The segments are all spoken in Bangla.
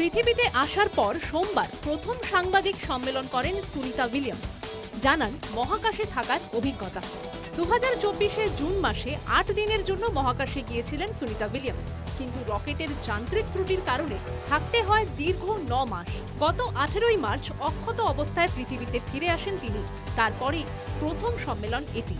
পৃথিবীতে আসার পর সোমবার প্রথম সাংবাদিক সম্মেলন করেন সুনিতা উইলিয়ামস। জানান, মহাকাশে থাকার অভিজ্ঞতা। দু হাজার চব্বিশে জুন মাসে আট দিনের জন্য মহাকাশে গিয়েছিলেন সুনিতা উইলিয়ামস। কিন্তু রকেটের যান্ত্রিক ত্রুটির কারণে থাকতে হয় দীর্ঘ ন মাস। গত আঠেরোই মার্চ অক্ষত অবস্থায় পৃথিবীতে ফিরে আসেন তিনি। তারপরেই প্রথম সম্মেলন এটি।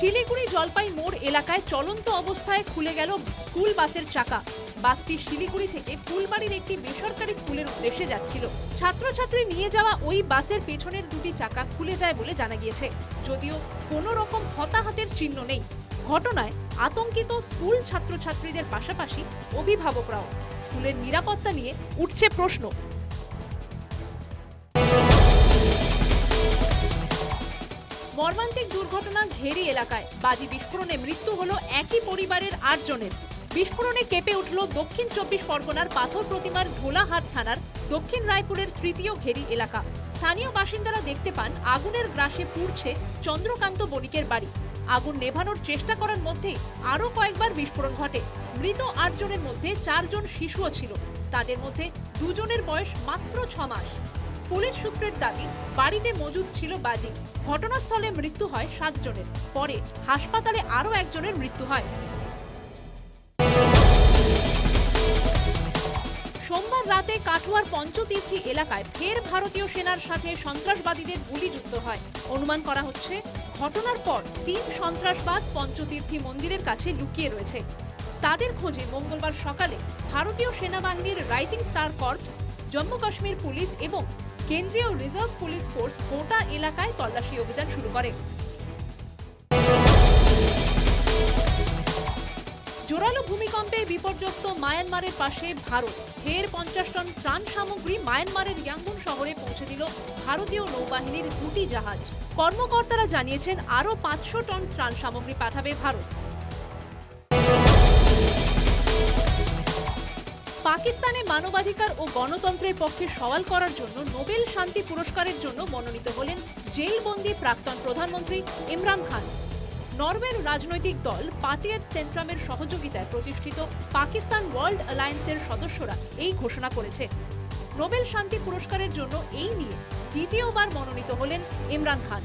শিলিগুড়ি জলপাই মোড় এলাকায় চলন্ত অবস্থায় খুলে গেল স্কুল বাসের চাকা। বাসটি শিলিগুড়ি থেকে ফুলবাড়ির একটি বেসরকারি স্কুলের উদ্দেশ্যে যাচ্ছিল। ছাত্রছাত্রী নিয়ে যাওয়া ওই বাসের পেছনের দুটি চাকা খুলে যায় বলে জানা গিয়েছে। যদিও কোনো রকম হতাহতের চিহ্ন নেই। ঘটনায় আতঙ্কিত স্কুল ছাত্রছাত্রীদের পাশাপাশি অভিভাবকরাও। স্কুলের নিরাপত্তা নিয়ে উঠছে প্রশ্ন। মর্মান্তিক দুর্ঘটনা ঘেরি এলাকায়। বাজি বিস্ফোরণে মৃত্যু হলো একই পরিবারের আটজনের। বিস্ফোরণে কেঁপে উঠল দক্ষিণ চব্বিশ পরগনার পাথর প্রতিমার ঢোলাহাট থানার দক্ষিণ রায়পুরের তৃতীয় ঘেরি এলাকা। স্থানীয় বাসিন্দারা দেখতে পান, আগুনের গ্রাসে পুড়ছে চন্দ্রকান্ত বণিকের বাড়ি। আগুন নেভানোর চেষ্টা করার মধ্যেই আরও কয়েকবার বিস্ফোরণ ঘটে। মৃত আটজনের মধ্যে চারজন শিশুও ছিল। তাদের মধ্যে দুজনের বয়স মাত্র ছ মাস। পুলিশ সূত্রের দাবি, বাড়িতে মজুদ ছিল বাজি। ঘটনাস্থলে মৃত্যু হয় সাতজনের। পরে হাসপাতালে আরও একজনের মৃত্যু হয়। সোমবার রাতে কাঠুয়ার পঞ্চতীর্থী এলাকায় ফের ভারতীয় সেনার সাথে সন্ত্রাসবাদীদের গুলি যুক্ত হয়। অনুমান করা হচ্ছে, ঘটনার পর তিন সন্ত্রাসবাদ পঞ্চতীর্থী মন্দিরের কাছে লুকিয়ে রয়েছে। তাদের খোঁজে মঙ্গলবার সকালে ভারতীয় সেনাবাহিনীর rising star corps, Jammu Kashmir police এবং কেন্দ্রীয় রিজার্ভ পুলিশ ফোর্স গোটা এলাকায় তল্লাশি অভিযান শুরু করে। জোরালো ভূমিকম্পে বিপর্যস্ত মায়ানমারের পাশে ভারত। ফের পঞ্চাশ টন ত্রাণ সামগ্রী মায়ানমারের ইয়াঙ্গুন শহরে পৌঁছে দিল ভারতীয় নৌবাহিনীর দুটি জাহাজ। কর্মকর্তারা জানিয়েছেন, আরও পাঁচশো টন ত্রাণ সামগ্রী পাঠাবে ভারত। পাকিস্তানে মানবাধিকার ও গণতন্ত্রের পক্ষে সওয়াল করার জন্য নোবেল শান্তি পুরস্কারের জন্য মনোনীত হলেন জেলবন্দি প্রাক্তন প্রধানমন্ত্রী ইমরান খান। নরওয়ের রাজনৈতিক দল পার্টিয়ার সেন্ট্রামের সহযোগিতায় প্রতিষ্ঠিত পাকিস্তান ওয়ার্ল্ড অ্যালায়েন্সের সদস্যরা এই ঘোষণা করেছে। নোবেল শান্তি পুরস্কারের জন্য এই নিয়ে দ্বিতীয়বার মনোনীত হলেন ইমরান খান।